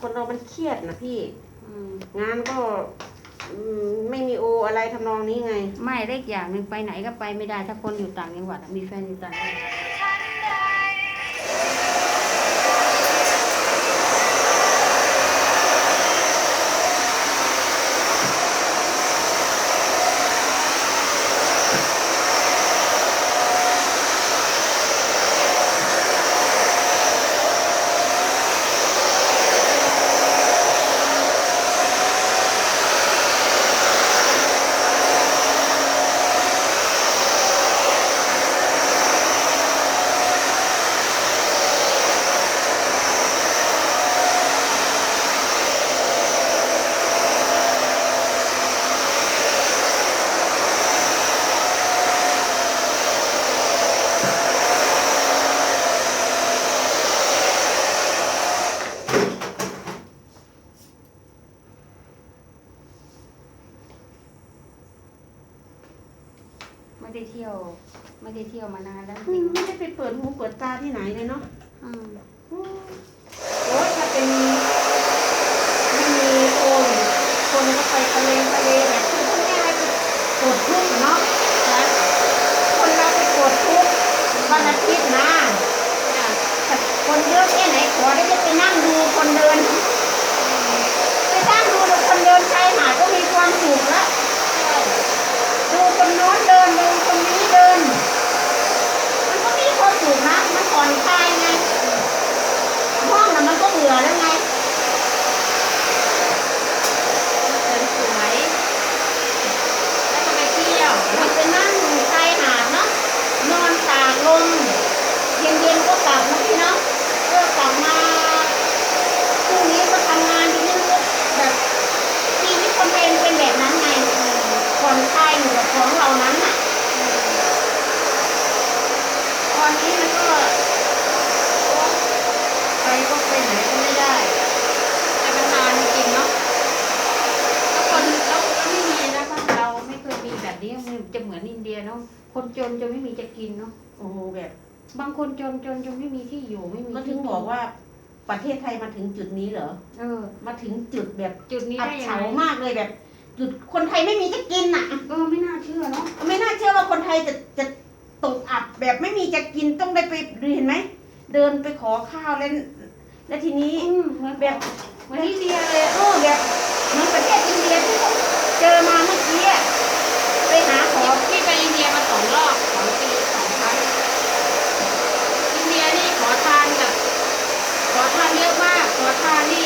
คนเรามันเครียดนะพี่อืมงานก็อืมไม่มีโออะไรทำนองนี้ไง ไม่เล็กอย่างหนึ่งไปไหนก็ไปไม่ได้ถ้าคนอยู่ต่างจังหวัดอะมีแฟนอยู่ต่างจังหวัด ไม่ได้เที่ยว ไม่ได้เที่ยวมานานแล้วจ อื ริ ม ง ไม่ได้ไปเปิดหูเปิดตาที่ไหนเลยเนาะ อืม โอ้ยถ้าเป็นไม่มีโอนคนก็ไปทะเลทะเลแบบคือพูดง่ายๆคือกดทุกข์เนาะนะคนเราไปกดทุกข์วันอาทิตย์นะแต่คนเยอะแค่ไหนขอได้จะไปนั่งดูคนเดินไปนั่งดูแต่คนเดินชายหาดก็มีความสุขแล้วดูคนโน้นเดินดูคนนี้เดิน มันก็มีความสุขนะมันผ่อนคลายไงห้องน่ะมันก็เบื่อแล้วไงสวยแล้วก็ไปเที่ยวมันไปนั่งชายหาดเนาะนอนตากลมเย็นๆก็กลับนะพี่เนาะเออกลับมาพรุ่งนี้ก็ทำงานทีนี้ก็แบบชีวิตคนเป็นเป็นแบบนั้นไงผ่อนคลายอยู่กับของเรานั้นน่ะ ตอนนี้มันก็โอ๊ยไปก็ไปไหนก็ไม่ได้ แต่มันนานจริงๆเนาะแล้วคนแล้วแล้วไม่มีนะบ้านเราไม่เคยมีแบบนี้มันจะเหมือนอินเดีย เนาะคนจนจะไม่มีจะกินเนาะโอ้โหแบบ บางคนจนจนจนไม่มีที่อยู่ไม่มีก็ถึที่งบอกว่าประเทศไทยมาถึงจุดนี้เหรอเออ มาถึงจุดแบบจุดนี้อับได้ยังเฉาไงมากเลยแบบ จุดคนไทยไม่มีจะกินอะ เออไม่น่าเชื่อเนาะไม่น่าเชื่อว่าคนไทยจะจะตกอับแบบไม่มีจะกินต้องได้ไปเห็นไหมเดินไปขอข้าวแล้วแล้วทีนี้ อืมเหมือนแบบเหมือนอินเดียเลย เออแบบเหมือนประเทศอินเดียที่เขาเจอมาเมื่อกี้อะไปหาข สองรอบสองปีสองครั้งอินเดียนี่ขอทานแบบขอทานเยอะมาก ขอทานนี่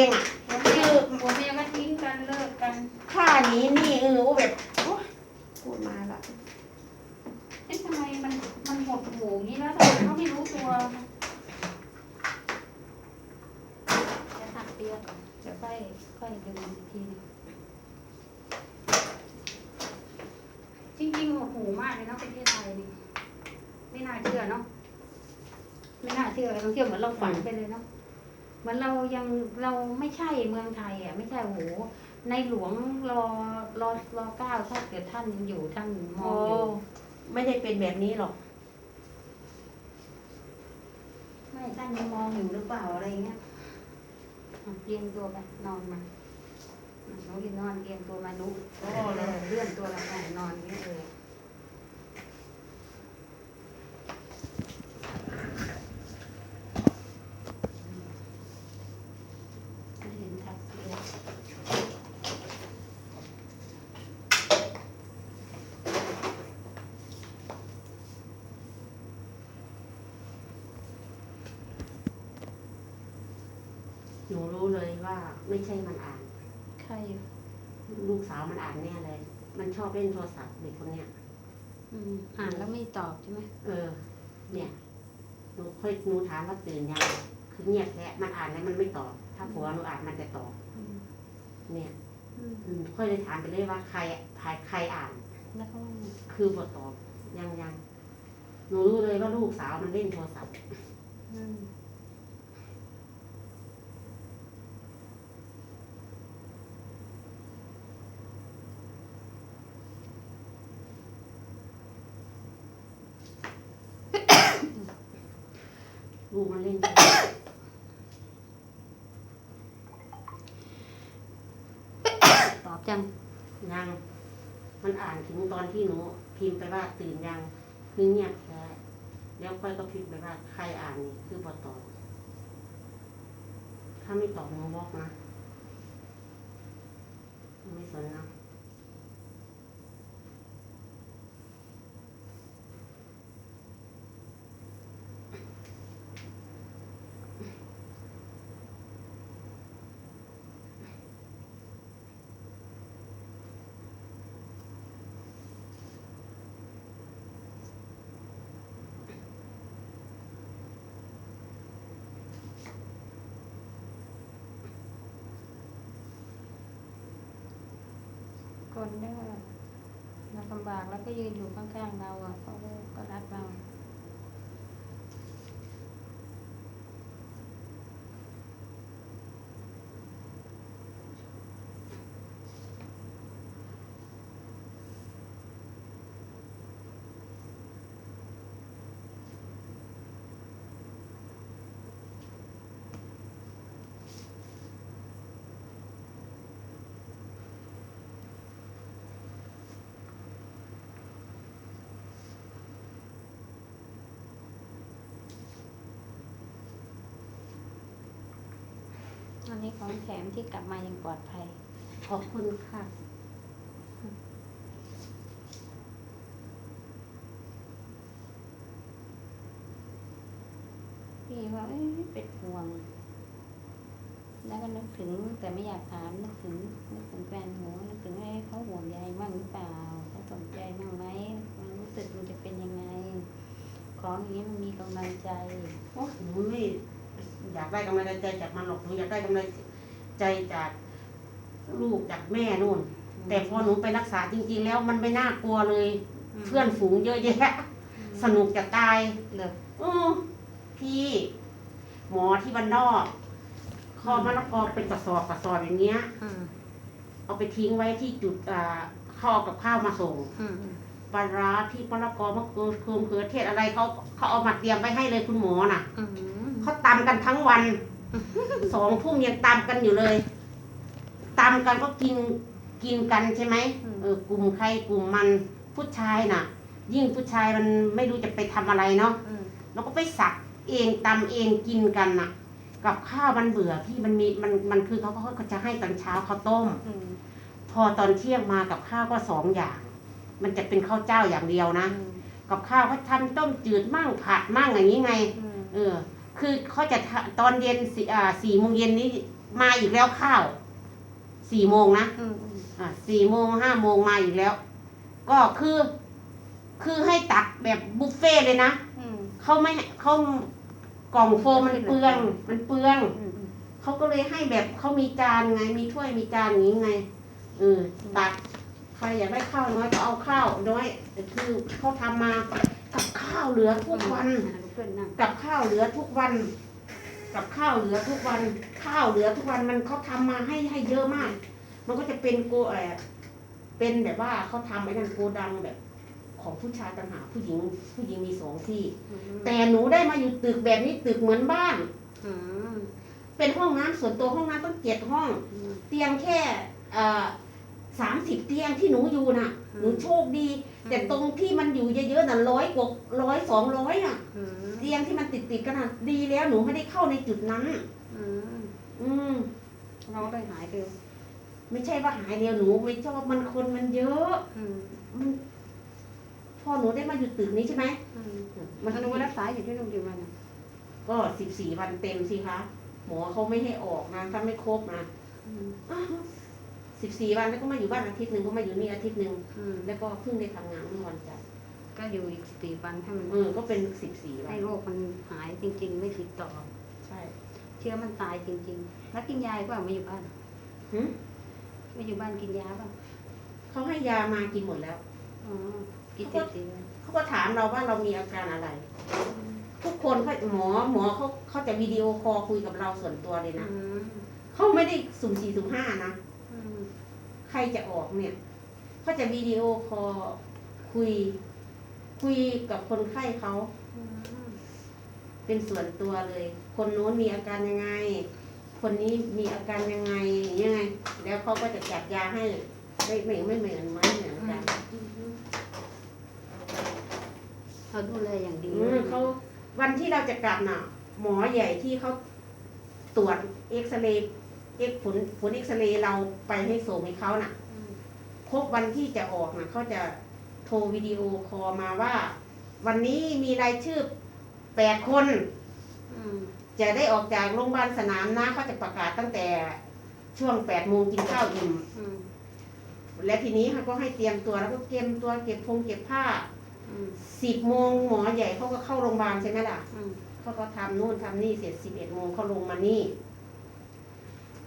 องอะคือผัวเมียก็ทิ้งกันเลิกกันฆ่านี้นี่เออโอ้แบบโอ๊ยพูดมาละเอ๊ะทำไมมันมันหดหูงี้แล้วทำไมเขาไม่รู้ตัวจะตักเตียก่อนเดี๋ยวค่อยค่อยดึงอีกทีหนึงจริงๆหดหูมากเลยเนาะประเทศไทยนี่ไม่น่าเชื่อเนาะไม่น่าเชื่อเราเชื่อเหมือนเราฝันไปเลยเนาะ เหมือนเรายังเราไม่ใช่เมืองไทยอะไม่ใช่โอ้โหในหลวงรอรอรอเก้าถ้าเกิดท่านยังอยู่ท่านมองอยู่ไม่ได้เป็นแบบนี้หรอก ไม่ท่านยังมองอยู่หรือเปล่าอะไรเงี้ยอะเรียงตัวไปนอนมาอะน้องกินนอนเรียงตัวมาลุกเออเลื่อนตัวเราไปนอนนี่เลยไม่เห็นทักเดียวหนูรู้เลยว่าไม่ใช่มันอ่าน ใครอยู่ลูกสาวมันอ่านแน่เลย มันชอบเล่นโทรศัพท์เด็กคนเนี้ย อืมอ่านแล้วไม่ตอบใช่ไหมเออ เนี่ย หนูค่อยหนูถามว่าตื่นยังคือเงียบแท้มันอ่านแล้วมันไม่ตอบ ถ้าผัวหนูอ่านมันจะตอบอืมเนี่ยอืมอืมค่อยเลยถามไปเลยว่าใครใครใครอ่านแล้วก็คือบทตอบยังยังหนูรู้เลยว่าลูกสาวมันเล่นโทรศัพท์อืมลูกมันเล่น ตอบ จังยัง มันอ่านถึงตอนที่หนูพิมพ์ไปว่าตื่นยังคือเงียบแค่แล้วค่อยก็พิมพ์ไปว่าใครอ่านนี่คือบทตอบถ้าไม่ตอบหนูบอกนะ ไม่สนนะ นเด้เราลำบากแล้วก็ยืนอยู่ข้างๆเราอะเขาก็รักเรา อันนี้ของแถมที่กลับมายังปลอดภัย ขอบคุณค่ะพี่ว่าเอ้ยเป็นห่วง แล้วก็นึกถึงแต่ไม่อยากถามนึกถึงนึกถึงแฟนหัวนึกถึงให้เขาห่วงใยบ้างหรือเปล่าเขาสนใจบ้างไหมความรู้สึกมันจะเป็นยังไง ของอย่างนี้มันมีกำลังใจโอ้หนูไม่ อยากได้กำลังใจจากมันหรอกหนูอยากได้กำลังใจจากลูกจากแม่นู่น แต่พอหนูไปรักษาจริง ๆ แล้วมันไม่น่ากลัวเลย เพื่อนฝูงเยอะแยะ สนุกจะตายเลยออพี่ หมอที่บ้านนอกคอมะละกอเป็นกระสอบกระสอบอย่างเงี้ยอืมเอาไปทิ้งไว้ที่จุดอ่าเข้าเอากับข้าวมาส่งอืมปลาร้าที่มะละกอมะกรูดคืมเขือเทศอะไรเขาเขาเอามาเตรียมไว้ให้เลยคุณหมอน่ะอืม เขาตำกันทั้งวันสองทุ่มยังตำกันอยู่เลยตำกันก็กินกินกันใช่ไหมเออกลุ่มใครกลุ่มมันผู้ชายน่ะ ยิ่งผู้ชายมันไม่รู้จะไปทำอะไรเนาะอืมเราก็ไปสักเองตำเองกินกันน่ะ กับข้าวมันเบื่อพี่มันมีมันมันคือเขาก็จะให้ตอนเช้าข้าวต้มอืมพอตอนเที่ยงมากับข้าวก็สองอย่าง มันจะเป็นข้าวเจ้าอย่างเดียวนะ กับข้าวเขาทำต้มจืดมั่งผัดมั่งอย่างนี้ไงอืมเออ คือเขาจะทำตอนเย็นสี่อ่าสี่โมงเย็นนี้มาอีกแล้วข้าวสี่โมงนะอืมอืมอ่าสี่โมงห้าโมงมาอีกแล้ว ก็คือ คือให้ตักแบบบุฟเฟ่ต์เลยนะอืมเขาไม่ให้เขากล่องโฟมมันเปลือง มันเปลืองอืมอืมเขาก็เลยให้แบบเขามีจานไง มีถ้วยมีจานอย่างนี้ไงเออตักใครอยากได้ข้าวน้อยก็เอาข้าวน้อยแต่คือเขาทำมากับข้าวเหลือทุกวัน เพื่อนนั่งกับข้าวเหลือทุกวัน กับข้าวเหลือทุกวัน ข้าวเหลือทุกวันมันเขาทำมาให้ให้เยอะมาก มันก็จะเป็นโกเออเป็นแบบว่าเขาทำไอ้นั่นโกดังแบบ ของผู้ชายต่างหากผู้หญิง ผู้หญิงมีสองที่อืมแต่หนูได้มาอยู่ตึกแบบนี้ตึกเหมือนบ้านอืมเป็นห้องน้ำส่วนตัวห้องน้ำต้องเจ็ดห้องอืมเตียงแค่ สามสิบเตียงที่หนูอยู่น่ะอืมหนูโชคดี แต่ตรงที่มันอยู่เยอะๆน่ะร้อยกว่าร้อยสองร้อยอะ อืมเตียงที่มันติดติดๆกันน่ะดีแล้วหนูไม่ได้เข้าในจุดนั้น อืมอืมเราได้หายเร็วไม่ใช่ว่าหายเดียวหนูไม่ชอบมันคนมันเยอะอืมมันพอหนูได้มาอยู่ตึกนี้ใช่ไหมอืมมันหนูรักษาอยู่ที่โรงพยาบาลน่ะก็สิบสี่วันเต็มสิคะหมอเขาไม่ให้ออกนะถ้าไม่ครบนะอืม สิบสี่วันแล้วก็มาอยู่บ้านอาทิตย์หนึ่งก็มาอยู่นี่อาทิตย์หนึ่งอืมแล้วก็เพิ่งได้ทำงานเมื่อวันจันทร์ก็อยู่อีกสี่วันให้มันเออก็เป็นสิบสี่วัให้นโรคมันหายจริง ๆ ไม่ติดต่อ ใช่เชื้อมันตายจริง ๆ แล้วกินยาเปล่าไม่อยู่บ้านหึไม่อยู่บ้านกินยาเปล่าเขาให้ยามากินหมดแล้ว อ๋อกินติดสิวันเขาก็ถามเราว่าเรามีอาการอะไร ทุกคนเขาหมอหมอเขาเขาจะวิดีโอคอลคุยกับเราส่วนตัวเลยอืนะมเขาไม่ได้สุ่มสี่สุ่มห้านะอืม ใครจะออกเนี่ยเขาจะวิดีโอคอลคุย คุยกับคนไข้เขาอืมเป็นส่วนตัวเลย คนโน้นมีอาการยังไง คนนี้มีอาการยังไงยังไง แล้วเขาก็จะจัดยาให้ไม่ไม่ไม่เหมือนไม่เหมือนกันเขาดูแลอย่างดีอืมเขาวันที่เราจะกลับน่ะ หมอใหญ่ที่เขาตรวจเอ็กซเรย์ เอ็กผลผลเอ็กซเรย์เราไปให้ส่งให้เขาน่ะอืมครบวันที่จะออกน่ะเขาจะโทรวิดีโอคอลมาว่า วันนี้มีรายชื่อแปดคนอืมจะได้ออกจากโรงพยาบาลสนามนะเขาจะประกาศตั้งแต่ช่วงแปดโมงกินข้าวอิ่มอืมและทีนี้เขาก็ให้เตรียมตัวแล้วก็เตรียมตัวเก็บพงเก็บผ้าอืมสิบโมงหมอใหญ่เขาก็เข้าโรงพยาบาลใช่ไหมล่ะอืมเขาก็ทำนู่นทำนี่เสร็จสิบเอ็ดโมงเขาลงมานี่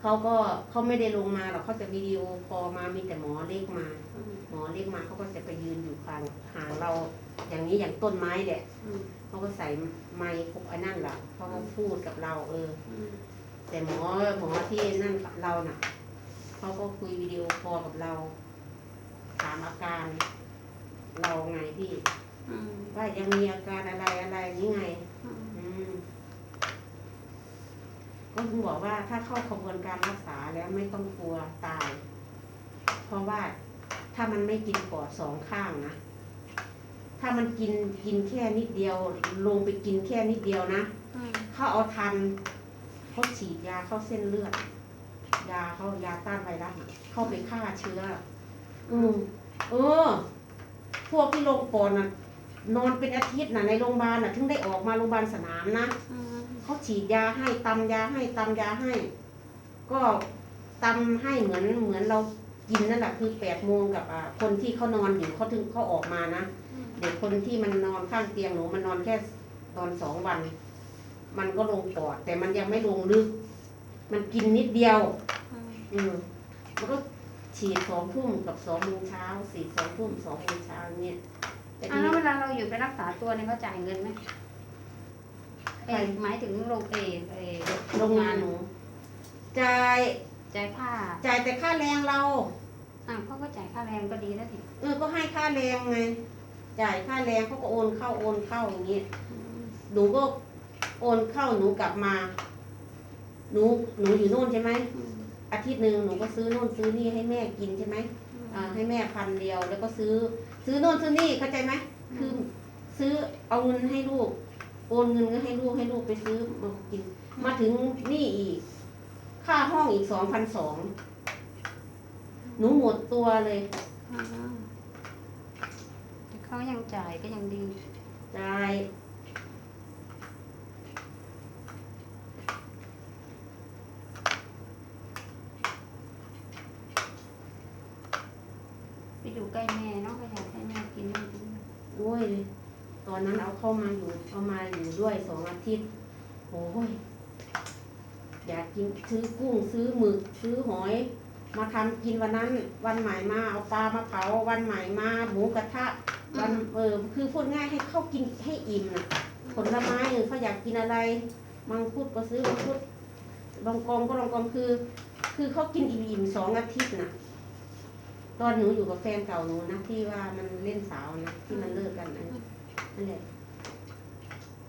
เขาก็เขาไม่ได้ลงมาหรอกเขาจะวิดีโอคอลมามีแต่หมอเล็กมาอืมหมอเรียกมาเขาก็จะไปยืนอยู่ห่างห่างเรา อย่างนี้อย่างต้นไม้แหละอืมเขาก็ใส่ไม้พวกไอ้นั่นแหละเขาก็พูดกับเราเอออืมแต่หมอหมอที่นั่นกับเราน่ะเขาก็คุยวิดีโอคอลกับเรา ถามอาการ เราไงพี่อืมว่ายังมีอาการอะไรอะไรนี่ไง อืม อืม ก็ถึงบอกว่าถ้าเข้าขบวนการรักษาแล้วไม่ต้องกลัวตาย เพราะว่าถ้ามันไม่กินปอดสองข้างนะ ถ้ามันกินกินแค่นิดเดียว ลงไปกินแค่นิดเดียวนะอืมเขาเอาทันเขาฉีดยาเข้าเส้นเลือด ยาเขายาต้านไวรัสน่ะเข้าไปฆ่าเชื้อ อืมเออ พวกที่ลงปอดน่ะนอนเป็นอาทิตย์น่ะในโรงพยาบาลน่ะถึงได้ออกมาโรงพยาบาลสนามนะอืม เขาฉีดยาให้ตำยาให้ตำยาให้ ก็ตำให้เหมือนเหมือนเรากินนั่นแหละคือแปดโมงกับอ่าคนที่เขานอนอยู่เขาถึงเขาออกมานะเด็กคนที่มันนอนข้างเตียงหนูมันนอนแค่ตอนสองวัน มันก็ลงปอด แต่มันยังไม่ลงลึก มันกินนิดเดียว อืมอืมมันก็ฉีดสองทุ่มกับสองโมงเช้าฉีดสองทุ่มสองโมงเช้าเนี่ยแต่อะทีแล้วนี้เวลาเราอยู่ไปรักษาตัวเนี่ยเขาจ่ายเงินไหม เอ้ยหมายถึงโรงเอเอโรงงานหนูจ่ายจ่ายค่าจ่ายแต่ค่าแรงเราอะเขาก็จ่ายค่าแรงก็ดีแล้วสิเออก็ให้ค่าแรงไงจ่ายค่าแรงเขาก็โอนเข้าโอนเข้าอย่างเงี้ยอืมหนูก็โอนเข้าหนูกลับมาหนูหนูอยู่โน่นใช่ไหมอืมอาทิตย์หนึ่งหนูก็ซื้อโน่นซื้อนี่ให้แม่กินใช่ไหมอ่าให้แม่พันเดียวแล้วก็ซื้อ ซื้อโน่นซื้อนี่เข้าใจไหมคือซื้อเอาเงินให้ลูก โอนเงินให้ลูกให้ลูกไปซื้อมากิน มาถึงนี่อีก ค่าห้องอีกสองพันสองหนูหมดตัวเลยอืมแต่เขายังจ่ายก็ยังดี จ่ายไปอยู่ใกล้แม่เนาะก็อยากให้แม่กินให้ดีโอ้ยต อนนั้นเอาเข้ามาอยู่เอามาอยู่ด้วยสองอาทิตย์โอ้ยอยากกินซื้อกุ้งซื้อหมึกซื้อหอย มาทำกินวันนั้น วันใหม่มาเอาปลามาเผาวันใหม่มาหมูกระทะวันเออคือพูดง่ายให้เข้ากินให้อิ่มนะผลไม้เออเขาอยากกินอะไรมังคุดก็ซื้อมังคุดลองกองก็ลองกองคือ คือเขากินอิ่มๆสองอาทิตย์นะตอนหนูอยู่กับแฟนเก่าหนูนะที่ว่ามันเล่นสาวนะที่มันเลิกกันนะ นั่นแหละ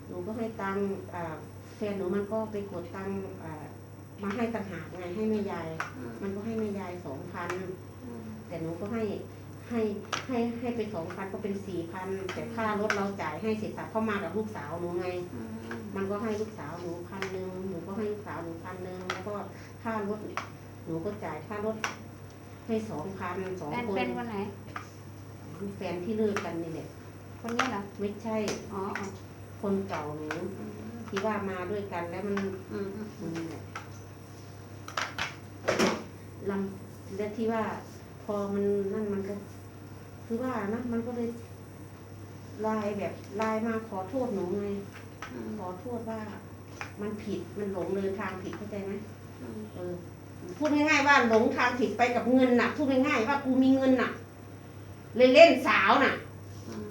หนูก็ให้ตังค์อ่าแฟนหนูมันก็ไปกดตังค์อ่ามาให้ต่างหากไงให้แม่ยายอืมมันก็ให้แม่ยายสองพันอืมแต่หนูก็ให้ให้ให้ให้ไปสองพันก็เป็นสี่พันแต่ค่ารถเราจ่ายให้เสร็จสับเข้ามากับลูกสาวหนูไงอืมมันก็ให้ลูกสาวหนูพันหนึ่งหนูก็ให้ลูกสาวหนูพันหนึ่งแล้วก็ค่ารถหนูก็จ่ายค่ารถให้สองพันสองแฟนคนเป็นคนไหนแฟนที่เลิกกันนี่แหละ คนนี้เหรอไม่ใช่ อ๋ออ๋อคนเก่าหนูอืมที่ว่ามาด้วยกันแล้วมันอืมอืมอืมนี่แหละลำและที่ว่า พอมันนั่นมันก็ คือว่านะมันก็เลยไลน์แบบไลน์มาขอโทษหนูไง อืมขอโทษว่า มันผิดมันหลงเดินทางผิดเข้าใจไหมอืมเออ พูดง่ายๆว่าหลงทางผิดไปกับเงินน่ะ พูดง่ายๆว่ากูมีเงินน่ะ เลยเล่นสาวน่ะ อืม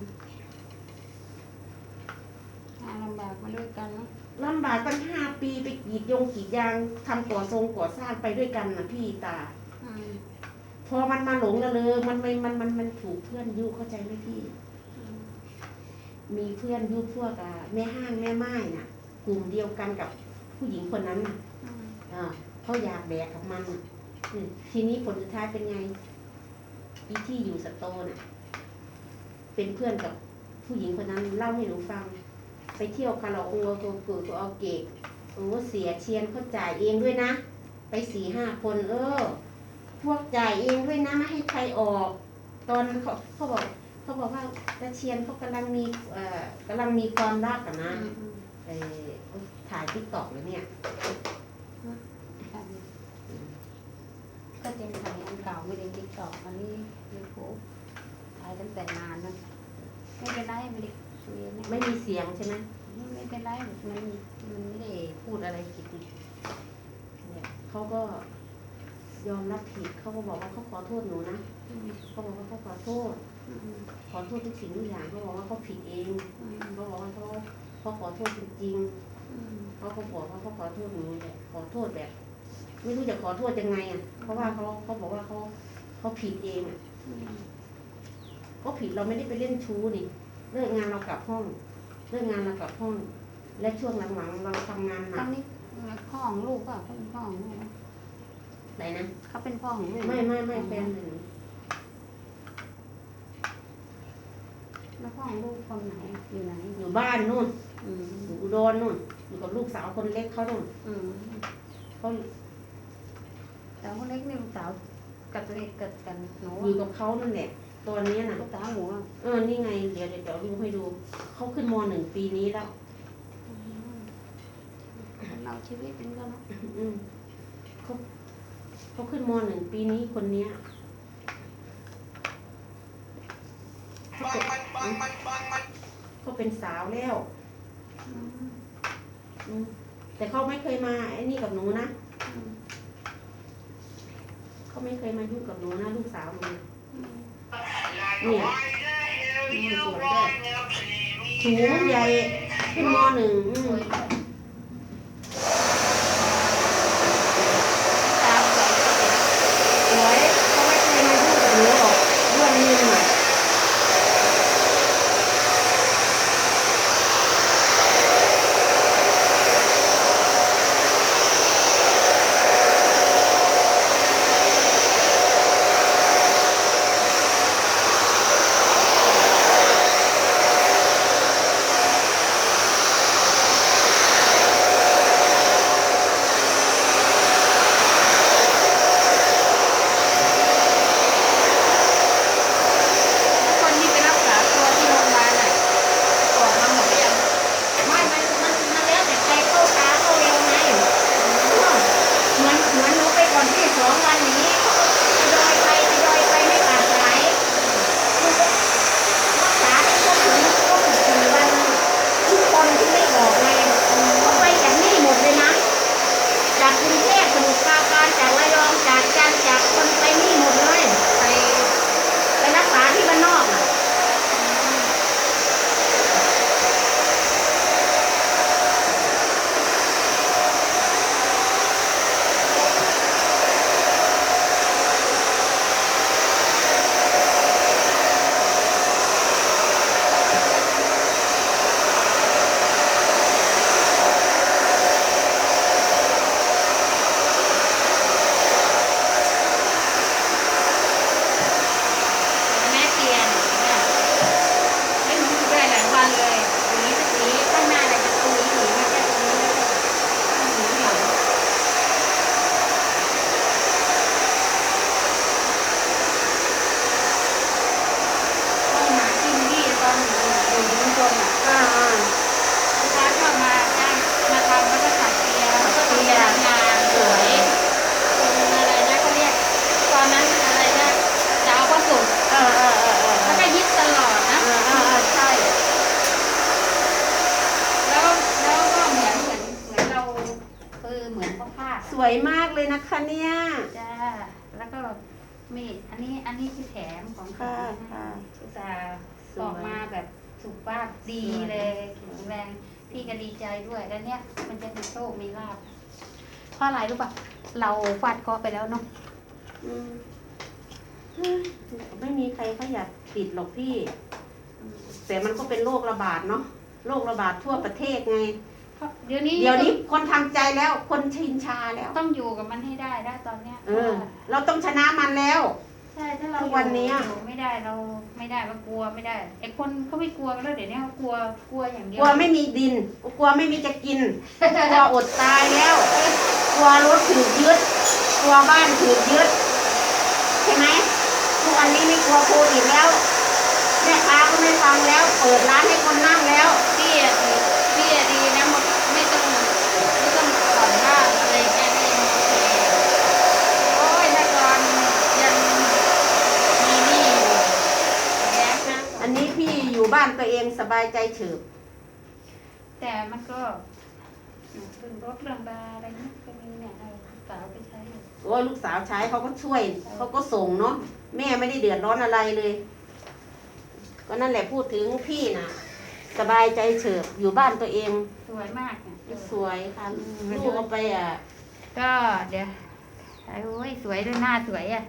หาลำบาก มาด้วยกันเนาะลำบากตั้งห้าปีไปกรีดยงกรีดยางทำก่อทรงก่อสร้างไปด้วยกันน่ะพี่ตา อืมพอมันมาหลงละเลยมันไม่มันมันมันถูกเพื่อนยุเข้าใจไหมพี่ อืมมีเพื่อนยุพวกอะแม่ห้างแม่ไม้น่ะ กลุ่มเดียวกันกับผู้หญิงคนนั้นน่ะอืมอ่าเขาอยากแบกกับมันน่ะอืมทีนี้ผลสุดท้ายเป็นไงอีที่อยู่สโตน่ะ เป็นเพื่อนกับผู้หญิงคนนั้นเล่าให้หนูฟังไป เที่ยวคาราโอเกะตัวตัวเอาเกะโอ้เสียเชียนเขาจ่ายเองด้วยนะ ไปสี่ห้าคนเออ พวกจ่ายเองด้วยนะไม่ให้ใครออก ตอนเขาเขาบอกเขาบอกว่าตาเชียนเขากำลังมีเอ่อกำลังมีความรักกันนะอืมอืมเออถ่ายทิกตอกเลยเนี่ยก็เป็นถ่ายอันเก่าไม่ได้ติ๊กต่ออันนี้ยูทูบถ่ายตั้งแต่นานแล้วไม่เป็นไรไม่ได้ ไม่มีเสียงใช่ไหมไม่เป็นไรมันมันไม่ได้พูดอะไรผิดนี่เนี่ยเขาก็ยอมรับผิดเขาก็บอกว่าเขาขอโทษหนูนะอืมเขาบอกว่าเขาขอโทษอืมขอโทษทุกสิ่งทุกอย่างเขาบอกว่าเขาผิดเองอืมเขาบอกว่าเขาเขาขอโทษจริงอืมๆเขาก็บอกว่าเขาขอโทษหนูแหละขอโทษแบบ ไม่รู้จะขอโทษยังไงอะเพราะว่าเขาเขาบอกว่าเขาเขาผิดเองอะอืมก็ผิดเราไม่ได้ไปเล่นชู้นี่ เลิกงานเรากลับห้องเลิกงานเรากลับห้อง และช่วงหลังๆเราทำงานหตนัอกนนี้พ่อของลูกเปล่ะเขาเป็นพ่อของลูกไหมไหนนะเขาเป็นพ่อของลูกหไม่ไม่ไม่แฟนหนึ่งแล้วพ่อของลูกคนไหนอยู่ไหนอยู่บ้านนู่นอืมอยู่อุดรนู่นอยู่กับลูกสาวคนเล็กเขานู่นอืมเขาแต่คนเล็กนี่ลูกสาวกับตัวเล็กเกิดกันหนูอยู่กับเขานั่นแหละ ตอนนี้น่ะลูกสาวหนูอะเออนี่ไงเดี๋ยวเดี๋ยวเดี๋ยวดูให้ดูเขาขึ้นมหนึ่งปีนี้แล้วอืมคนเราชีวิตเป็นก็เนาะอืมเขาเขาขึ้นมหนึ่งปีนี้คนเนี้ยเขาเป็นเขาเป็นสาวแล้วอืมอืมแต่เขาไม่เคยมาไอ้นี่กับหนูนะ อืมเขาไม่เคยมายุ่งกับหนูนะลูกสาวหนูอืมเนี่ยนี่สวยด้วยสูงใหญ่ขึ้นมหนึ่ง วยมากเลยนะคะเนี่ย จ้า แล้วก็มีดอันนี้อันนี้คือแถมของค่ะ ค่ะ อุตส่าห์สวยออกมาแบบสุขภาพดีสวยเลยแข็งแรงพี่ก็ดีใจด้วยแล้วเนี้ยมันจะมีโชคมีลาบเพราะอะไรรู้ป่ะเราฟาดเคราะห์ไปแล้วเนาะอืมเฮ้ยไม่มีใครเขาอยากติดหรอกพี่ แต่มันก็เป็นโรคระบาดเนาะ โรคระบาดทั่วประเทศไง เพราะเดี๋ยวนี้เดี๋ยวนี้คนทำใจแล้วคนชินชาแล้ว ต้องอยู่กับมันให้ได้ได้ตอนเนี้ยเออ เราต้องชนะมันแล้ว ใช่ถ้าเราทุกวันเนี้ย อยู่ไม่ได้เราไม่ได้เรากลัวไม่ได้ไอ้คนเขาไม่กลัวกันแล้วเดี๋ยวนี้เขากลัวกลัวอย่างเดีกยวลัวไม่มีดินกลัวไม่มีจะกินกลัวอดตายแล้ว กลัวรถถูกยึดกลัวบ้านถูกยึดใช่ไหมทุกวันนี้ไม่กลัวโควิดแล้วแม่ค้าก็ไม่ฟังแล้ว เปิดร้านให้คนนั่งแล้ว พี่อะดีพี่อะดีนะมันไม่ต้องไม่ต้องผ่อนบ้านอะไรแค่นี้โอเคโอ้ยถ้าก่อนยังมีหนี้อยู่แล้วนะ อันนี้พี่อยู่ บ้านตัวเองสบายใจเฉิบแต่มันก็เรื่องรถเรื่องบาอะไรนี่ก็มีเนี่ยเอาสาวไปใช้อยู่โอ้ยลูกสาวใช้เขาก็ช่วยเขาก็ส่งเนาะแม่ไม่ได้เดือดร้อนอะไรเลย ก็นั่นแหละพูดถึงพี่น่ะสบายใจเฉิบอยู่บ้านตัวเองสวยมากเนี่ยสวยค่ะลูกเอาไปอะก็เดี๋ยวโอ้ยสวยด้วยหน้าสวยอะ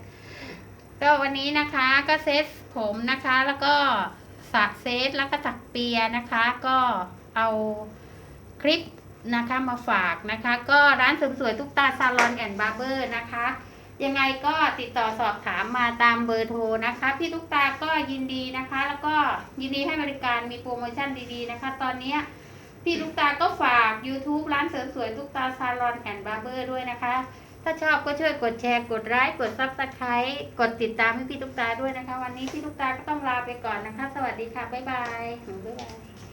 ก็วันนี้นะคะก็เซตผมนะคะแล้วก็ สักเซตแล้วก็สักเปียนะคะ ก็เอาคลิปนะคะมาฝากนะคะ ก็ร้านเสริมสวยทุกตาซาลอนแอนด์บาร์เบอร์นะคะ ยังไงก็ติดต่อสอบถามมาตามเบอร์โทรนะคะ พี่ทุกตาก็ยินดีนะคะ แล้วก็ยินดีให้บริการมีโปรโมชั่นดีๆนะคะ ตอนนี้พี่ลูกตาก็ฝาก YouTube ร้านเสริมสวยลูกตาซาลอนแอนด์บาร์เบอร์ด้วยนะคะ ถ้าชอบก็ช่วยกดแชร์ กดไลค์กดซับสไครต์กดติดตามให้พี่ตุ๊กตาด้วยนะคะ วันนี้พี่ตุ๊กตาก็ต้องลาไปก่อนนะคะ สวัสดีค่ะ บ๊ายบายบ๊ายบายโอเค